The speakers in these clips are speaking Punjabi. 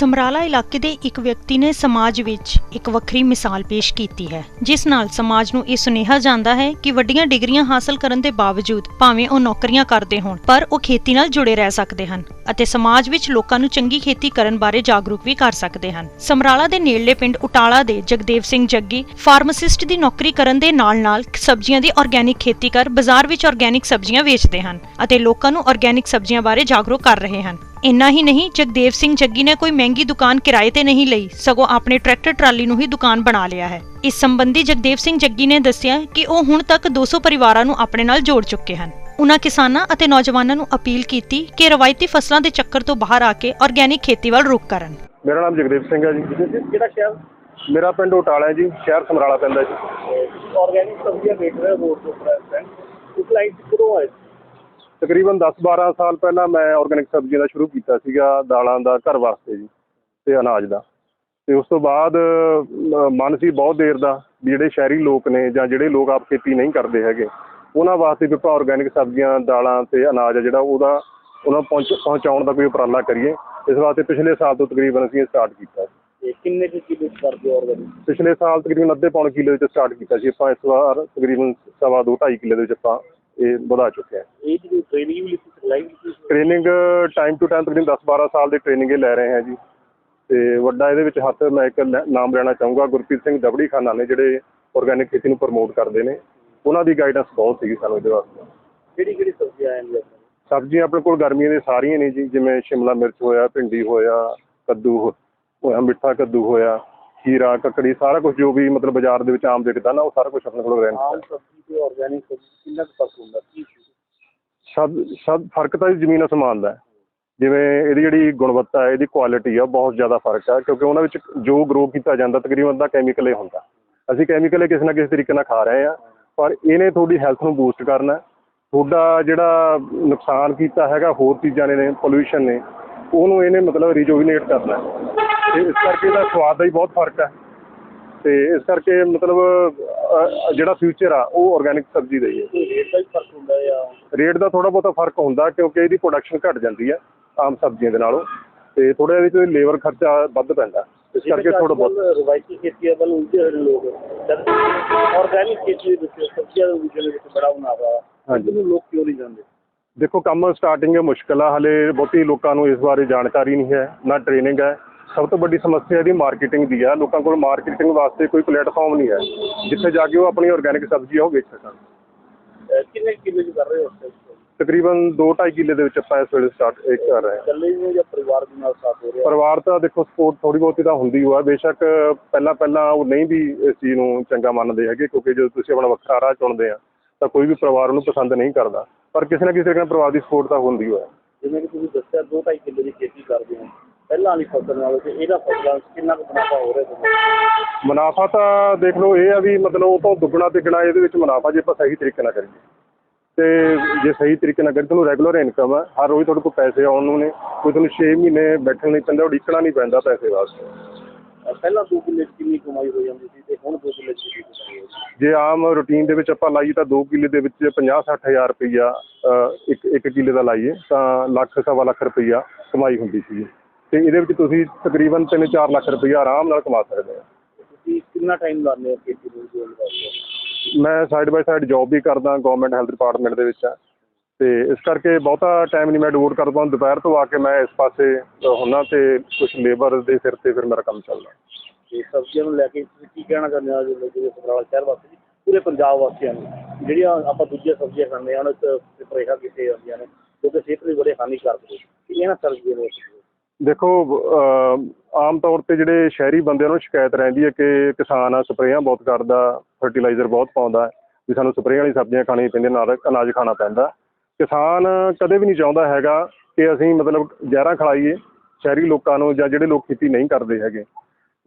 ਸਮਰਾਲਾ ਇਲਾਕੇ ਦੇ ਇੱਕ ਵਿਅਕਤੀ ਨੇ ਸਮਾਜ ਵਿੱਚ ਇੱਕ ਵੱਖਰੀ ਮਿਸਾਲ ਪੇਸ਼ ਕੀਤੀ ਹੈ, ਜਿਸ ਨਾਲ ਸਮਾਜ ਨੂੰ ਇਹ ਸੁਨੇਹਾ ਜਾਂਦਾ ਹੈ ਕਿ ਵੱਡੀਆਂ ਡਿਗਰੀਆਂ ਹਾਸਲ ਕਰਨ ਦੇ ਬਾਵਜੂਦ ਭਾਵੇਂ ਉਹ ਨੌਕਰੀਆਂ ਕਰਦੇ ਹੋਣ, ਪਰ ਉਹ ਖੇਤੀ ਨਾਲ ਜੁੜੇ ਰਹਿ ਸਕਦੇ ਹਨ ਅਤੇ ਸਮਾਜ ਵਿੱਚ ਲੋਕਾਂ ਨੂੰ ਚੰਗੀ ਖੇਤੀ ਕਰਨ ਬਾਰੇ ਜਾਗਰੂਕ ਵੀ ਕਰ ਸਕਦੇ ਹਨ। ਸਮਰਾਲਾ ਦੇ ਨੇੜਲੇ ਪਿੰਡ ਉਟਾਲਾ ਦੇ ਜਗਦੇਵ ਸਿੰਘ ਜੱਗੀ ਫਾਰਮਾਸਿਸਟ ਦੀ ਨੌਕਰੀ ਕਰਨ ਦੇ ਨਾਲ-ਨਾਲ ਸਬਜ਼ੀਆਂ ਦੀ ਆਰਗੈਨਿਕ ਖੇਤੀ ਕਰ ਬਾਜ਼ਾਰ ਵਿੱਚ ਆਰਗੈਨਿਕ ਸਬਜ਼ੀਆਂ ਵੇਚਦੇ ਹਨ ਅਤੇ ਲੋਕਾਂ ਨੂੰ ਆਰਗੈਨਿਕ ਸਬਜ਼ੀਆਂ ਬਾਰੇ ਜਾਗਰੂਕ ਕਰ ਰਹੇ ਹਨ। ਇੰਨਾ ਹੀ ਨਹੀਂ ਜਗਦੇਵ ਸਿੰਘ ਜੱਗੀ ਨੇ ਕੋਈ ਮਹਿੰਗੀ ਦੁਕਾਨ ਕਿਰਾਏ ਤੇ ਨਹੀਂ ਲਈ ਸਗੋਂ ਆਪਣੇ ਟਰੈਕਟਰ ਟਰਾਲੀ ਨੂੰ ਹੀ ਦੁਕਾਨ ਬਣਾ ਲਿਆ ਹੈ। ਇਸ ਸੰਬੰਧੀ ਜਗਦੇਵ ਸਿੰਘ ਜੱਗੀ ਨੇ ਦੱਸਿਆ ਕਿ ਉਹ ਹੁਣ ਤੱਕ 200 ਪਰਿਵਾਰਾਂ ਨੂੰ ਆਪਣੇ ਨਾਲ ਜੋੜ ਚੁੱਕੇ ਹਨ। ਉਨ੍ਹਾਂ ਕਿਸਾਨਾਂ ਅਤੇ ਨੌਜਵਾਨਾਂ ਨੂੰ ਅਪੀਲ ਕੀਤੀ ਕਿ ਰਵਾਇਤੀ ਫਸਲਾਂ ਦੇ ਚੱਕਰ ਤੋਂ ਬਾਹਰ ਆ ਕੇ ਆਰਗੈਨਿਕ ਖੇਤੀ ਵੱਲ ਰੁਖ ਕਰਨ। ਮੇਰਾ ਨਾਮ ਜਗਦੇਵ ਸਿੰਘ ਹੈ ਜੀ। ਕਿਹੜਾ ਸ਼ਹਿਰ? ਮੇਰਾ ਪਿੰਡ ਉਟਾਲਾ ਹੈ ਜੀ ਸ਼ਹਿਰ ਸਮਰਾਲਾ ਪੈਂਦਾ ਜੀ। ਆਰਗੈਨਿਕ ਸਬਜ਼ੀਆਂ ਵੇਚ ਰਿਹਾ ਰੋਡ ਤੋਂ ਪ੍ਰੈਜ਼ੈਂਟ ਇਸ ਲਾਈਨ ਕਦੋਂ ਆਏ? ਤਕਰੀਬਨ 10-12 ਸਾਲ ਪਹਿਲਾਂ ਮੈਂ ਆਰਗੈਨਿਕ ਸਬਜ਼ੀਆਂ ਦਾ ਸ਼ੁਰੂ ਕੀਤਾ ਸੀਗਾ ਦਾਲਾਂ ਦਾ ਘਰ ਵਾਸਤੇ ਜੀ ਤੇ ਅਨਾਜ ਦਾ। ਤੇ ਉਸ ਤੋਂ ਬਾਅਦ ਮਨ ਸੀ ਬਹੁਤ ਦੇਰ ਦਾ ਵੀ ਜਿਹੜੇ ਸ਼ਹਿਰੀ ਲੋਕ ਨੇ ਜਾਂ ਜਿਹੜੇ ਲੋਕ ਆਪ ਖੇਤੀ ਨਹੀਂ ਕਰਦੇ ਹੈਗੇ ਉਹਨਾਂ ਵਾਸਤੇ ਵੀ ਆਪਾਂ ਆਰਗੈਨਿਕ ਸਬਜ਼ੀਆਂ ਦਾਲਾਂ ਤੇ ਅਨਾਜ ਆ ਜਿਹੜਾ ਉਹਦਾ ਉਹਨਾਂ ਪਹੁੰਚਾਉਣ ਦਾ ਕੋਈ ਉਪਰਾਲਾ ਕਰੀਏ। ਇਸ ਵਾਸਤੇ ਪਿਛਲੇ ਸਾਲ ਤੋਂ ਤਕਰੀਬਨ ਅਸੀਂ ਸਟਾਰਟ ਕੀਤਾ ਤੇ ਕਿੰਨੇ ਕੁ ਕਿਲੋ ਕਰਦੇ ਆਰਗੈਨਿਕ ਪਿਛਲੇ ਸਾਲ ਤਕਰੀਬਨ ਅੱਧੇ ਪੌਣ ਕਿੱਲੇ ਵਿੱਚ ਸਟਾਰਟ ਕੀਤਾ ਸੀ। ਆਪਾਂ ਇਸ ਵਾਰ ਤਕਰੀਬਨ ਸਵਾ ਦੋ ਢਾਈ ਕਿੱਲੇ ਦੇ ਵਿੱਚ ਆਪਾਂ ਇਹ ਵਧਾ ਚੁੱਕੇ ਹਾਂ। ਇਹ ਜਿਹੜੀ ਟ੍ਰੇਨਿੰਗ ਵੀ ਸਿਖਲਾਈ ਟਾਈਮ ਟੂ ਟਾਈਮ ਤਕਰੀਬਨ 10-12 ਸਾਲ ਦੀ ਟ੍ਰੇਨਿੰਗ ਇਹ ਲੈ ਰਹੇ ਹਾਂ ਜੀ। ਤੇ ਵੱਡਾ ਇਹਦੇ ਵਿੱਚ ਹੱਥ ਮੈਂ ਇੱਕ ਨਾਮ ਲੈਣਾ ਚਾਹੂੰਗਾ ਗੁਰਪ੍ਰੀਤ ਸਿੰਘ ਦਬੜੀ ਖਾਨਾ ਨੇ ਜਿਹੜੇ ਆਰਗੈਨਿਕ ਖੇਤੀ ਨੂੰ ਪ੍ਰਮੋਟ ਕਰਦੇ ਨੇ। ਉਹਨਾਂ ਦੀ ਗਾਈਡੈਂਸ ਬਹੁਤ ਸੀਗੀ ਸਾਨੂੰ ਇਹਦੇ ਵਾਸਤੇ। ਕਿਹੜੀ ਕਿਹੜੀ ਸਬਜ਼ੀਆਂ ਆਏ ਨੇ ਸਬਜ਼ੀਆਂ ਆਪਣੇ ਕੋਲ ਗਰਮੀਆਂ ਦੀਆਂ ਸਾਰੀਆਂ ਨੇ ਜੀ ਜਿਵੇਂ ਸ਼ਿਮਲਾ ਮਿਰਚ ਹੋਇਆ ਭਿੰਡੀ ਹੋਇਆ ਕੱਦੂ ਹੋਇਆ ਮਿੱਠਾ ਕੱਦੂ ਹੋਇਆ। ਖੀਰਾ ਕੱਕੜੀ ਸਾਰਾ ਕੁਝ ਜੋ ਵੀ ਮਤਲਬ ਬਾਜ਼ਾਰ ਦੇ ਵਿੱਚ ਆਮ ਵਿਕਦਾ ਨਾ ਉਹ ਸਾਰਾ ਕੁਝ ਆਪਣੇ ਕੋਲ ਰਹਿੰਦਾ। ਆਮ ਸਬਜ਼ੀ ਤੇ ਆਰਗੈਨਿਕ ਸਬਜ਼ੀ ਕਿੰਨਾ ਕੁ ਫ਼ਰਕ ਹੁੰਦਾ? ਕੀ ਸਭ ਸਭ ਫ਼ਰਕ ਤਾਂ ਜ਼ਮੀਨ ਅਸਮਾਨ ਦਾ ਹੈ। ਜਿਵੇਂ ਇਹਦੀ ਜਿਹੜੀ ਗੁਣਵੱਤਾ ਹੈ ਇਹਦੀ ਕੁਆਲਿਟੀ ਆ ਬਹੁਤ ਜ਼ਿਆਦਾ ਫ਼ਰਕ ਹੈ ਕਿਉਂਕਿ ਉਹਨਾਂ ਵਿੱਚ ਜੋ ਗਰੋ ਕੀਤਾ ਜਾਂਦਾ ਤਕਰੀਬਨ ਦਾ ਕੈਮੀਕਲ ਹੀ ਹੁੰਦਾ। ਅਸੀਂ ਕੈਮੀਕਲ ਕਿਸੇ ਨਾ ਕਿਸੇ ਤਰੀਕੇ ਨਾਲ ਖਾ ਰਹੇ ਆ ਪਰ ਇਹਨੇ ਤੁਹਾਡੀ ਹੈਲਥ ਨੂੰ ਬੂਸਟ ਕਰਨਾ ਹੈ। ਤੁਹਾਡਾ ਜਿਹੜਾ ਨੁਕਸਾਨ ਕੀਤਾ ਹੈਗਾ ਹੋਰ ਚੀਜ਼ਾਂ ਨੇ ਪੋਲੂਸ਼ਨ ਨੇ ਉਹਨੂੰ ਇਹਨੇ ਮਤਲਬ ਰੀਜੂਵੀਨੇਟ ਕਰਨਾ ਹੈ। ਤੇ ਇਸ ਕਰਕੇ ਇਹਦਾ ਸਵਾਦ ਦਾ ਹੀ ਬਹੁਤ ਫ਼ਰਕ ਹੈ। ਤੇ ਇਸ ਕਰਕੇ ਮਤਲਬ ਅ, ਜਿਹੜਾ ਫਿਊਚਰ ਆ ਉਹ ਆਰਗੈਨਿਕ ਸਬਜ਼ੀ ਦਾ ਹੀ ਹੈ। ਰੇਟ ਦਾ ਵੀ ਫ਼ਰਕ ਹੁੰਦਾ ਹੈ ਜਾਂ? ਰੇਟ ਦਾ ਥੋੜਾ ਬਹੁਤਾ ਫ਼ਰਕ ਹੁੰਦਾ ਕਿਉਂਕਿ ਇਹਦੀ ਪ੍ਰੋਡਕਸ਼ਨ ਘਟ ਜਾਂਦੀ ਹੈ ਆਮ ਸਬਜ਼ੀਆਂ ਦੇ ਨਾਲੋਂ। ਤੇ ਥੋੜਾ ਇਹਦੇ ਵਿੱਚ ਲੇਬਰ ਖਰਚਾ ਵੱਧ ਪੈਂਦਾ। ਇਸ ਕਰਕੇ ਥੋੜਾ ਬਹੁਤ। ਰਵਾਇਤੀ ਖੇਤੀ ਵੱਲ ਉਲਝੇ ਹੋਏ ਲੋਕ ਆਰਗੈਨਿਕ ਖੇਤੀ ਦੇ ਵਿੱਚ ਸਬਜ਼ੀਆਂ ਦੇ ਵਿੱਚ ਵਿੱਚ ਬੜਾ ਮੁਨਾਫਾ ਹੈ ਹਾਂਜੀ। ਇਹਨੂੰ ਲੋਕ ਕਿਉਂ ਨਹੀਂ ਜਾਂਦੇ? ਦੇਖੋ ਕੰਮ ਸਟਾਰਟਿੰਗ ਮੁਸ਼ਕਲ ਆ। ਹਲੇ ਬਹੁਤੀ ਲੋਕਾਂ ਨੂੰ ਇਸ ਬਾਰੇ ਜਾਣਕਾਰੀ ਨਹੀਂ ਹੈ ਨਾ ਟ੍ਰੇਨਿੰਗ ਹੈ। ਸਭ ਤੋਂ ਵੱਡੀ ਸਮੱਸਿਆ ਇਹਦੀ ਮਾਰਕੀਟਿੰਗ ਦੀ ਹੈ ਲੋਕਾਂ ਕੋਲ ਮਾਰਕੀਟਿੰਗ ਵਾਸਤੇ ਕੋਈ ਪਲੇਟਫਾਰਮ ਨਹੀਂ ਹੈ ਜਿੱਥੇ ਜਾ ਕੇ ਉਹ ਆਪਣੀ ਆਰਗੈਨਿਕ ਸਬਜ਼ੀ ਆ ਉਹ ਵੇਚ ਸਕਣ। ਅਹ ਕਿੰਨੇ ਕਿਲੋ ਚ ਕਰ ਰਹੇ ਹੋ ਇਸ time? ਤਕਰੀਬਨ 2.5 ਕਿੱਲੇ ਦੇ ਵਿੱਚ ਆਪਾਂ ਇਸ ਵੇਲੇ ਸਟਾਰਟ ਕਰ ਰਹੇ ਹਾਂ। ਇਕੱਲੇ ਹੀ ਹੋ ਜਾਂ ਪਰਿਵਾਰ ਦੇ ਨਾਲ ਸਾਥ ਹੋ ਰਿਹਾ? ਪਰਿਵਾਰ ਤਾਂ ਦੇਖੋ ਸਪੋਰਟ ਥੋੜੀ ਬਹੁਤੀ ਤਾਂ ਹੁੰਦੀ ਹੋਆ ਬੇਸ਼ੱਕ ਪਹਿਲਾਂ ਪਹਿਲਾਂ ਉਹ ਨਹੀਂ ਵੀ ਇਸ ਚੀਜ਼ ਨੂੰ ਚੰਗਾ ਮੰਨਦੇ ਹੈਗੇ ਕਿਉਂਕਿ ਜਦੋਂ ਤੁਸੀਂ ਆਪਣਾ ਵੱਖਰਾ ਰਾਹ ਚੁਣਦੇ ਆ ਤਾਂ ਕੋਈ ਵੀ ਪਰਿਵਾਰ ਉਹਨੂੰ ਪਸੰਦ ਨਹੀਂ ਕਰਦਾ। ਪਰ ਕਿਸੇ ਨਾ ਕਿਸੇ ਨਾਲ ਪਰਿਵਾਰ ਦੀ ਸਪੋਰਟ ਤਾਂ ਹੁੰਦੀ ਹੋਇਆ ਜਿਵੇਂ ਕਿ ਤੁਸੀਂ ਦੱਸਿਆ ਦੋ ਢਾਈ ਕਿੱਲੇ ਦੀ ਖੇਤੀ ਕਰਦੇ ਹੋ। ਪਹਿਲਾਂ ਵਾਲੀ ਫਸਲ ਨਾਲੋਂ ਤੇ ਇਹਦਾ ਫਸਲਾਂ ਕਿੰਨਾ ਕੁ ਮੁਨਾਫਾ ਹੋ ਰਿਹਾ ਤੁਹਾਨੂੰ? ਮੁਨਾਫਾ ਤਾਂ ਦੇਖ ਲਓ ਇਹ ਆ ਵੀ ਮਤਲਬ ਉਹ ਤੋਂ ਦੁੱਗਣਾ ਤਿੱਗਣਾ ਇਹਦੇ ਵਿੱਚ ਮੁਨਾਫਾ ਜੇ ਆਪਾਂ ਸਹੀ ਤਰੀਕੇ ਨਾਲ ਕਰੀਏ। ਤੇ ਜੇ ਸਹੀ ਤਰੀਕੇ ਨਾਲ ਕਰੀਏ ਤੁਹਾਨੂੰ ਰੈਗੂਲਰ ਇਨਕਮ ਹੈ ਹਰ ਰੋਜ਼ ਤੁਹਾਡੇ ਕੋਲ ਪੈਸੇ ਆਉਣ ਨੂੰ ਨੇ ਕੋਈ ਤੁਹਾਨੂੰ 6 ਮਹੀਨੇ ਬੈਠਣ ਨਹੀਂ ਪੈਂਦਾ ਉਡੀਕਣਾ ਨਹੀਂ ਪੈਂਦਾ ਪੈਸੇ ਵਾਸਤੇ। ਅਹ ਪਹਿਲਾਂ ਦੋ ਕਿੱਲੇ 'ਚ ਕਿੰਨੀ ਕਮਾਈ ਹੋ ਜਾਂਦੀ ਸੀ ਤੇ ਹੁਣ ਦੋ ਕਿੱਲੇ 'ਚ ਕਿੰਨੀ ਕਮਾਈ ਹੋ ਜਾਂਦੀ? ਜੇ ਆਮ ਰੂਟੀਨ ਦੇ ਵਿੱਚ ਆਪਾਂ ਲਾਈਏ ਤਾਂ 2 ਕਿੱਲੇ ਦੇ ਵਿੱਚ 50 ਹਜ਼ਾਰ ਰੁਪਈਆ ਅ, ਇੱਕ ਇੱਕ ਕਿੱਲੇ ਦਾ ਲਾਈਏ ਤਾਂ ਲੱਖ ਸਵਾ ਲੱਖ ਰੁਪਈਆ ਕਮਾਈ ਹੁੰਦੀ ਸੀ ਤੇ ਇਹਦੇ ਵਿੱਚ ਤੁਸੀਂ ਤਕਰੀਬਨ 3-4 ਲੱਖ ਰੁਪਈਆ ਆਰਾਮ ਨਾਲ ਕਮਾ ਸਕਦੇ ਆ ਤੁਸੀਂ ਕਿੰਨਾ ਟਾਈਮ ਲਾਉਂਦੇ ਹੋ ਖੇਤੀ ਨੂੰ ਜੋੜ ਕਰਦੇ ਮੈਂ ਸਾਈਡ ਬਾਈ ਸਾਈਡ ਜੌਬ ਵੀ ਕਰਦਾ ਗਵਰਨਮੈਂਟ ਹੈਲਥ ਡਿਪਾਰਟਮੈਂਟ ਦੇ ਵਿੱਚ। ਆ ਤੇ ਇਸ ਕਰਕੇ ਬਹੁਤਾ ਟਾਈਮ ਨਹੀਂ ਮੈਂ ਡਿਵੋਟ ਕਰ ਪਾਉਂਦਾ ਦੁਪਹਿਰ ਤੋਂ ਆ ਕੇ ਮੈਂ ਇਸ ਪਾਸੇ ਹੁੰਨਾ ਤੇ ਕੁਝ ਲੇਬਰ ਦੇ ਸਿਰ ਤੇ ਫਿਰ ਮੇਰਾ ਕੰਮ ਚੱਲਦਾ। ਤੇ ਸਬਜ਼ੀਆਂ ਨੂੰ ਲੈ ਕੇ ਤੁਸੀਂ ਕੀ ਕਹਿਣਾ ਚਾਹੁੰਦੇ ਹੋ? ਜਿਹੜੇ ਸਮਰਾਲਾ ਸ਼ਹਿਰ ਵਾਸੀ ਪੂਰੇ ਪੰਜਾਬ ਵਾਸੀਆਂ ਨੂੰ। ਜਿਹੜੀਆਂ ਆਪਾਂ ਦੂਜੀਆਂ ਸਬਜ਼ੀਆਂ ਖਾਂਦੇ ਹਾਂ ਉਹਨਾਂ 'ਚ ਸਪਰੇਹਾਂ ਕੀਤੀਆਂ ਜਾਂਦੀਆਂ ਨੇ ਜੋ ਕਿ ਸਿਹਤ ਲਈ ਬੜੇ ਹਾਨੀਕਾਰਕ ਨੇ। ਇਹਨਾਂ ਸਬਜ਼ੀਆਂ ਨੂੰ ਦੇਖੋ ਆਮ ਤੌਰ ਤੇ ਜਿਹੜੇ ਸ਼ਹਿਰੀ ਬੰਦਿਆਂ ਨੂੰ ਸ਼ਿਕਾਇਤ ਰਹਿੰਦੀ ਹੈ ਕਿ ਕਿਸਾਨ ਆ, ਸਪਰੇਆਂ ਬਹੁਤ ਕਰਦਾ ਫਰਟੀਲਾਈਜ਼ਰ ਬਹੁਤ ਪਾਉਂਦਾ, ਵੀ ਸਾਨੂੰ ਸਪਰੇਆਂ ਵਾਲੀ ਸਬਜ਼ੀਆਂ ਖਾਣੀਆਂ ਪੈਂਦੀਆਂ, ਨਾਲ ਅਨਾਜ ਖਾਣਾ ਪੈਂਦਾ। ਕਿਸਾਨ ਕਦੇ ਵੀ ਨਹੀਂ ਚਾਹੁੰਦਾ ਹੈਗਾ ਕਿ ਅਸੀਂ ਮਤਲਬ ਜ਼ਹਿਰਾਂ ਖਲਾਈਏ, ਸ਼ਹਿਰੀ ਲੋਕਾਂ ਨੂੰ ਜਾਂ ਜਿਹੜੇ ਲੋਕ ਖੇਤੀ ਨਹੀਂ ਕਰਦੇ ਹੈਗੇ।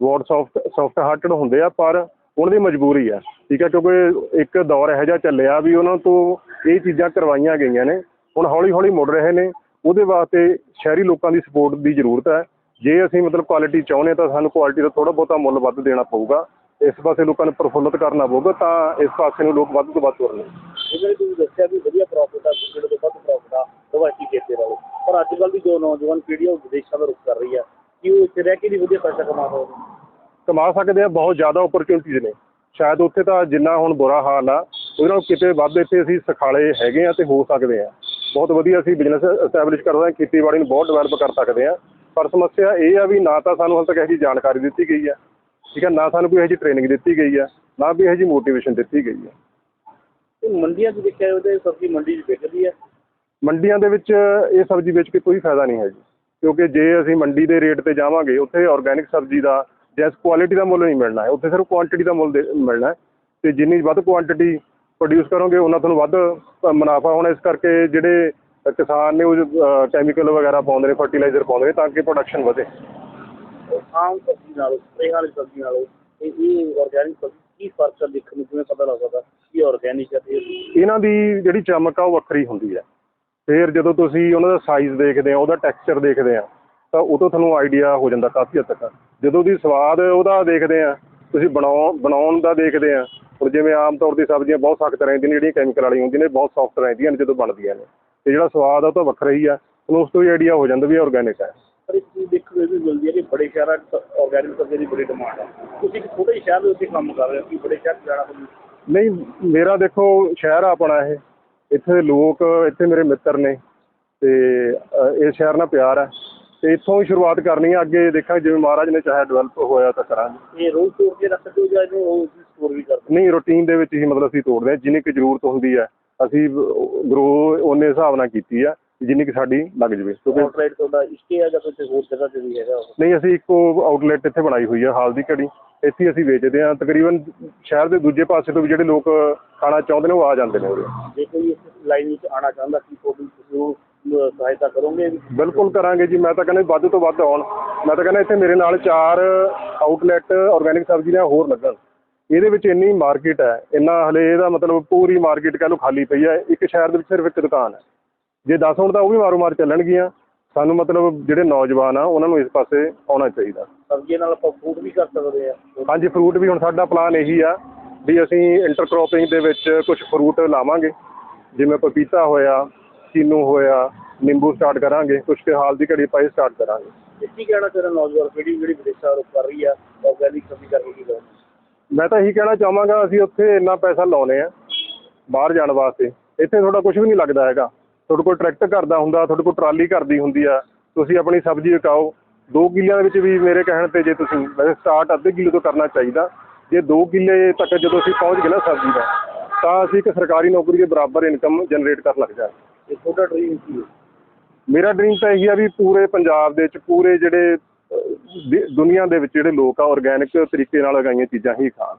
ਵੋਟ ਸੌਫਟ ਸੌਫਟ ਹਾਰਟਡ ਹੁੰਦੇ ਆ, ਪਰ ਉਹਨਾਂ ਦੀ ਮਜਬੂਰੀ ਆ, ਠੀਕ ਹੈ ਕਿਉਂਕਿ ਇੱਕ ਦੌਰ ਇਹੋ ਜਿਹਾ ਚੱਲਿਆ ਵੀ ਉਹਨਾਂ ਤੋਂ ਇਹ ਚੀਜ਼ਾਂ ਕਰਵਾਈਆਂ ਗਈਆਂ ਨੇ, ਹੁਣ ਹੌਲੀ ਹੌਲੀ ਮੁੜ ਰਹੇ ਨੇ ਉਹਦੇ ਵਾਸਤੇ ਸ਼ਹਿਰੀ ਲੋਕਾਂ ਦੀ ਸਪੋਰਟ ਦੀ ਜ਼ਰੂਰਤ ਹੈ। ਜੇ ਅਸੀਂ ਮਤਲਬ ਕੁਆਲਿਟੀ ਚਾਹੁੰਦੇ ਹਾਂ ਤਾਂ ਸਾਨੂੰ ਕੁਆਲਿਟੀ ਦਾ ਥੋੜਾ ਬਹੁਤਾ ਮੁੱਲ ਵੱਧ ਦੇਣਾ ਪਊਗਾ। ਇਸ ਪਾਸੇ ਲੋਕਾਂ ਨੂੰ ਪ੍ਰਫੁੱਲਤ ਕਰਨਾ ਪਊਗਾ ਤਾਂ ਇਸ ਪਾਸੇ ਨੂੰ ਲੋਕ ਵੱਧ ਤੋਂ ਵੱਧ ਤੁਰਨ ਜਿਵੇਂ ਕਿ ਤੁਸੀਂ ਦੱਸਿਆ ਵੀ ਵਧੀਆ ਪ੍ਰੋਫਿਟ ਆ ਜਿਹੜੇ ਤੋਂ ਵੱਧ ਪ੍ਰੋਫਿਟ ਆ ਰਵਾਇਤੀ ਖੇਤੀ ਨਾਲੋਂ। ਪਰ ਅੱਜ ਕੱਲ੍ਹ ਦੀ ਜੋ ਨੌਜਵਾਨ ਪੀੜ੍ਹੀ ਉਹ ਵਿਦੇਸ਼ਾਂ ਦਾ ਰੁਖ ਕਰ ਰਹੀ ਆ। ਕਿ ਉਹ ਇੱਥੇ ਰਹਿ ਕੇ ਵੀ ਵਧੀਆ ਪੈਸਾ ਕਮਾ ਸਕਦੇ ਕਮਾ ਸਕਦੇ ਆ ਬਹੁਤ ਜ਼ਿਆਦਾ ਓਪਰਚੁਨਿਟੀਜ਼ ਨੇ। ਸ਼ਾਇਦ ਉੱਥੇ ਤਾਂ ਜਿੰਨਾ ਹੁਣ ਬੁਰਾ ਹਾਲ ਆ ਉਹਦੇ ਨਾਲੋਂ ਕਿਤੇ ਵੱਧ ਇੱਥੇ ਅਸੀਂ ਸਖਾਲੇ ਹੈਗੇ ਆ ਤੇ ਹੋ ਸਕਦੇ ਆ। ਬਹੁਤ ਵਧੀਆ ਅਸੀਂ ਬਿਜ਼ਨਸ ਐਸਟੈਬਲਿਸ਼ ਕਰ ਸਕਦੇ ਹਾਂ ਖੇਤੀਬਾੜੀ ਨੂੰ ਬਹੁਤ ਡਿਵੈਲਪ ਕਰ ਸਕਦੇ ਆ ਪਰ ਸਮੱਸਿਆ ਇਹ ਆ ਵੀ ਨਾ ਤਾਂ ਸਾਨੂੰ ਹਾਲੇ ਤੱਕ ਇਹੋ ਜਿਹੀ ਜਾਣਕਾਰੀ ਦਿੱਤੀ ਗਈ ਆ ਠੀਕ ਹੈ ਨਾ ਸਾਨੂੰ ਕੋਈ ਇਹੋ ਜਿਹੀ ਟ੍ਰੇਨਿੰਗ ਦਿੱਤੀ ਗਈ ਆ ਨਾ ਵੀ ਇਹੋ ਜਿਹੀ ਮੋਟੀਵੇਸ਼ਨ ਦਿੱਤੀ ਗਈ ਆ ਤੇ ਮੰਡੀਆਂ 'ਚ ਦੇਖਿਆ ਤਾਂ ਸਬਜ਼ੀ ਮੰਡੀ 'ਚ ਵਿਕਦੀ ਹੈ। ਮੰਡੀਆਂ ਦੇ ਵਿੱਚ ਇਹ ਸਬਜ਼ੀ ਵੇਚ ਕੇ ਕੋਈ ਫਾਇਦਾ ਨਹੀਂ ਹੈ ਜੀ ਕਿਉਂਕਿ ਜੇ ਅਸੀਂ ਮੰਡੀ ਦੇ ਰੇਟ ਤੇ ਜਾਵਾਂਗੇ ਉੱਥੇ ਆਰਗੈਨਿਕ ਸਬਜ਼ੀ ਦਾ ਜੈਸ ਕੁਆਲਿਟੀ ਦਾ ਮੁੱਲ ਨਹੀਂ ਮਿਲਣਾ ਹੈ ਉੱਥੇ ਸਿਰਫ ਕੁਆਂਟੀਟੀ ਦਾ ਮੁੱਲ ਮਿਲਣਾ ਹੈ। ਤੇ ਜਿੰਨੀ ਵੱਧ ਕੁਆਂਟੀਟੀ ਪ੍ਰੋਡਿਊਸ ਕਰੋਗੇ ਉਹਨਾਂ ਤੁਹਾਨੂੰ ਵੱਧ ਮੁਨਾਫਾ ਹੋਣਾ ਇਸ ਕਰਕੇ ਜਿਹੜੇ ਕਿਸਾਨ ਨੇ ਉਹ ਕੈਮੀਕਲ ਵਗੈਰਾ ਪਾਉਂਦੇ ਨੇ ਫਰਟੀਲਾਈਜ਼ਰ ਪਾਉਂਦੇ ਨੇ ਤਾਂ ਕਿ ਪ੍ਰੋਡਕਸ਼ਨ ਵਧੇ। ਆਮ ਸਬਜ਼ੀ ਨਾਲੋਂ ਸਪਰੇਅ ਵਾਲੀ ਸਬਜ਼ੀ ਨਾਲੋਂ ਤੇ ਇਹ ਆਰਗੈਨਿਕ ਸਬਜ਼ੀ ਕੀ ਫ਼ਰਕ ਹੈ ਦੇਖਣ ਨੂੰ ਕਿਵੇਂ ਪਤਾ ਲੱਗ ਸਕਦਾ ਕੀ ਆਰਗੈਨਿਕ ਹੈ ਇਹ ਇਹਨਾਂ ਦੀ ਜਿਹੜੀ ਚਮਕ ਆ ਉਹ ਵੱਖਰੀ ਹੁੰਦੀ ਹੈ। ਫਿਰ ਜਦੋਂ ਤੁਸੀਂ ਉਹਨਾਂ ਦਾ ਸਾਈਜ਼ ਦੇਖਦੇ ਆ ਉਹਦਾ ਟੈਕਸਚਰ ਦੇਖਦੇ ਆ ਤਾਂ ਉਹ ਤੋਂ ਤੁਹਾਨੂੰ ਆਈਡੀਆ ਹੋ ਜਾਂਦਾ ਕਾਫੀ ਹੱਦ ਤੱਕ। ਜਦੋਂ ਦੀ ਸਵਾਦ ਉਹਦਾ ਦੇਖਦੇ ਆ ਤੁਸੀਂ ਬਣਾਉਣ ਬਣਾਉਣ ਦਾ ਦੇਖਦੇ ਆ ਹੁਣ ਜਿਵੇਂ ਆਮ ਤੌਰ ਤੇ ਸਬਜ਼ੀਆਂ ਬਹੁਤ ਸਖਤ ਰਹਿੰਦੀਆਂ ਨੇ ਜਿਹੜੀਆਂ ਕੈਮੀਕਲ ਵਾਲੀਆਂ ਹੁੰਦੀਆਂ ਨੇ ਬਹੁਤ ਸੌਫਟ ਰਹਿੰਦੀਆਂ ਨੇ ਜਦੋਂ ਬਣਦੀਆਂ ਨੇ। ਤੇ ਜਿਹੜਾ ਸਵਾਦ ਆ ਉਹ ਤਾਂ ਵੱਖਰਾ ਹੀ ਆ ਤੁਹਾਨੂੰ ਉਸ ਤੋਂ ਹੀ ਆਈਡੀਆ ਹੋ ਜਾਂਦਾ ਵੀ ਆਰਗੈਨਿਕ ਹੈ ਪਰ ਇੱਕ ਚੀਜ਼ ਦੇਖਣ ਨੂੰ ਇਹ ਵੀ ਮਿਲਦੀ ਹੈ ਕਿ ਬੜੇ ਸ਼ਹਿਰਾਂ 'ਚ ਆਰਗੈਨਿਕ ਸਬਜ਼ੀ ਦੀ ਬੜੀ ਡਿਮਾਂਡ ਹੈ ਤੁਸੀਂ ਇੱਕ ਛੋਟੇ ਜਿਹੇ ਸ਼ਹਿਰ ਦੇ ਉੱਤੇ ਕੰਮ ਕਰ ਰਹੇ ਹੋ ਕਿ ਬੜੇ ਸ਼ਹਿਰ 'ਚ ਜਾਣਾ ਪਊ? ਨਹੀਂ ਮੇਰਾ ਦੇਖੋ ਸ਼ਹਿਰ ਆ ਆਪਣਾ ਇਹ। ਇੱਥੇ ਦੇ ਲੋਕ ਇੱਥੇ ਮੇਰੇ ਮਿੱਤਰ ਨੇ ਤੇ ਇਸ ਸ਼ਹਿਰ ਨਾਲ ਪਿਆਰ ਹੈ ਤੇ ਇੱਥੋਂ ਹੀ ਸ਼ੁਰੂਆਤ ਕਰਨੀ ਹੈ ਅੱਗੇ ਦੇਖਾਂਗੇ ਜਿਵੇਂ ਮਹਾਰਾਜ ਨੇ ਚਾਹਿਆ ਡਿਵੈਲਪ ਹੋਇਆ ਤਾਂ ਕਰਾਂਗੇ। ਇਹ ਰੋਜ਼ ਤੋੜ ਕੇ ਰੱਖਦੇ ਹੋ ਜਾਂ ਇਹਨੂੰ ਵੀ ਕਰਦੇ ਨਹੀਂ ਰੂਟੀਨ ਦੇ ਵਿੱਚ ਹੀ ਮਤਲਬ ਅਸੀਂ ਤੋੜਦੇ ਹਾਂ ਜਿੰਨੀ ਕੁ ਜ਼ਰੂਰਤ ਹੁੰਦੀ ਹੈ ਅਸੀਂ ਗਰੋ ਉਹਨੇ ਹਿਸਾਬ ਨਾਲ ਕੀਤੀ ਆ ਜਿੰਨੀ ਕਿ ਸਾਡੀ ਲੱਗ ਜਵੇ ਕਿਉਂਕਿ ਆਊਟਲੈਟ ਤੁਹਾਡਾ ਇਸਕੇ ਹੈ ਜਾਂ ਕੋਈ ਹੋਰ ਜਗ੍ਹਾ ਤੇ ਵੀ ਹੈਗਾ ਨਹੀਂ ਅਸੀਂ ਇੱਕੋ ਆਊਟਲੈਟ ਇੱਥੇ ਬਣਾਈ ਹੋਈ ਹੈ ਹਾਲ ਦੀ ਘੜੀ। ਇੱਥੇ ਅਸੀਂ ਵੇਚਦੇ ਹਾਂ ਤਕਰੀਬਨ ਸ਼ਹਿਰ ਦੇ ਦੂਜੇ ਪਾਸੇ ਤੋਂ ਵੀ ਜਿਹੜੇ ਲੋਕ ਖਾਣਾ ਚਾਹੁੰਦੇ ਨੇ ਉਹ ਆ ਜਾਂਦੇ ਨੇ ਉਰੇ। ਜੇ ਕੋਈ ਇਸ ਲਾਈਨ ਵਿੱਚ ਆਉਣਾ ਚਾਹੁੰਦਾ ਕਿ ਉਹ ਅਹ, ਸਹਾਇਤਾ ਕਰੋਗੇ? ਬਿਲਕੁਲ ਕਰਾਂਗੇ ਜੀ ਮੈਂ ਤਾਂ ਕਹਿੰਦਾ ਵੱਧ ਤੋਂ ਵੱਧ ਆਉਣ। ਮੈਂ ਤਾਂ ਕਹਿੰਦਾ ਇੱਥੇ ਮੇਰੇ ਨਾਲ ਚਾਰ ਆਊਟਲੈਟ ਆਰਗੈਨਿਕ ਸਬਜ਼ੀ ਦੇ ਹੋਰ ਲੱਗਣ। ਇਹਦੇ ਵਿੱਚ ਇੰਨੀ ਮਾਰਕੀਟ ਹੈ ਇੰਨਾ ਹਲੇ ਇਹਦਾ ਮਤਲਬ ਪੂਰੀ ਮਾਰਕੀਟ ਕਹ ਲਓ ਖਾਲੀ ਪਈ ਹੈ ਇੱਕ ਸ਼ਹਿਰ ਦੇ ਵਿੱਚ ਸਿਰਫ ਇੱਕ ਦੁਕਾਨ ਹੈ। ਜੇ 10 ਹੋਣ ਤਾਂ ਉਹ ਵੀ ਮਾਰੋ ਮਾਰ ਚੱਲਣਗੀਆਂ। ਸਾਨੂੰ ਮਤਲਬ ਜਿਹੜੇ ਨੌਜਵਾਨ ਆ ਉਹਨਾਂ ਨੂੰ ਇਸ ਪਾਸੇ ਆਉਣਾ ਚਾਹੀਦਾ। ਸਬਜ਼ੀਆਂ ਨਾਲ ਆਪਾਂ ਫੂਡ ਵੀ ਕਰ ਸਕਦੇ ਆ ਹਾਂਜੀ ਫਰੂਟ ਵੀ ਹੁਣ ਸਾਡਾ ਪਲਾਨ ਇਹੀ ਆ ਵੀ ਅਸੀਂ ਇੰਟਰਕ੍ਰੋਪਿੰਗ ਦੇ ਵਿੱਚ ਕੁਝ ਫਰੂਟ ਲਾਵਾਂਗੇ। ਜਿਵੇਂ ਪਪੀਤਾ ਹੋਇਆ ਚੀਨੂ ਹੋਇਆ ਨਿੰਬੂ ਸਟਾਰਟ ਕਰਾਂਗੇ ਕੁਝ ਕੇ ਹਾਲ ਦੀ ਘੜੀ ਪਾਈ ਸਟਾਰਟ ਕਰਾਂਗੇ। ਕੀ ਕਹਿਣਾ ਚਾਹੁੰਦਾ ਨੌਜਵਾਨ ਪੀੜ੍ਹੀ ਜਿਹੜੀ ਵਿਦੇਸ਼ਾਂ ਰੁਕ ਕਰ ਰਹੀ ਆ ਆਰਗੈਨਿਕ ਸਬਜ਼ੀ ਕਰਕੇ ਕੀ ਲਾਉਣੀ ਮੈਂ ਤਾਂ ਇਹੀ ਕਹਿਣਾ ਚਾਹਾਂਗਾ ਅਸੀਂ ਉੱਥੇ ਇੰਨਾ ਪੈਸਾ ਲਾਉਨੇ ਆ ਬਾਹਰ ਜਾਣ ਵਾਸਤੇ। ਇੱਥੇ ਤੁਹਾਡਾ ਕੁਝ ਵੀ ਨਹੀਂ ਲੱਗਦਾ ਹੈਗਾ। ਤੁਹਾਡੇ ਕੋਲ ਟਰੈਕਟਰ ਘਰ ਦਾ ਹੁੰਦਾ ਤੁਹਾਡੇ ਕੋਲ ਟਰਾਲੀ ਘਰ ਦੀ ਹੁੰਦੀ ਆ। ਤੁਸੀਂ ਆਪਣੀ ਸਬਜ਼ੀ ਵਿਕਾਓ 2 ਕਿੱਲਿਆਂ ਦੇ ਵਿੱਚ ਵੀ ਮੇਰੇ ਕਹਿਣ ਤੇ ਜੇ ਤੁਸੀਂ ਵੈਸੇ ਸਟਾਰਟ ਅੱਧੇ ਕਿੱਲੇ ਤੋਂ ਕਰਨਾ ਚਾਹੀਦਾ। ਜੇ 2 ਕਿੱਲੇ ਤੱਕ ਜਦੋਂ ਅਸੀਂ ਪਹੁੰਚ ਗਏ ਨਾ ਸਬਜ਼ੀ ਦਾ ਤਾਂ ਅਸੀਂ ਇੱਕ ਸਰਕਾਰੀ ਨੌਕਰੀ ਦੇ ਬਰਾਬਰ ਇਨਕਮ ਜਨਰੇਟ ਕਰਨ ਲੱਗ ਜਾਵਾਂਗੇ ਤੇ ਤੁਹਾਡਾ ਡ੍ਰੀਮ ਕੀ ਹੈ? ਮੇਰਾ ਡ੍ਰੀਮ ਤਾਂ ਇਹੀ ਆ ਵੀ ਪੂਰੇ ਪੰਜਾਬ ਦੇ ਵਿੱਚ ਪੂਰੇ ਜਿਹੜੇ ਦੁਨੀਆ ਦੇ ਵਿੱਚ ਜਿਹੜੇ ਲੋਕ ਆ ਔਰਗੈਨਿਕ ਤਰੀਕੇ ਨਾਲ ਉਗਾਈਆਂ ਚੀਜ਼ਾਂ ਹੀ ਖਾਣ।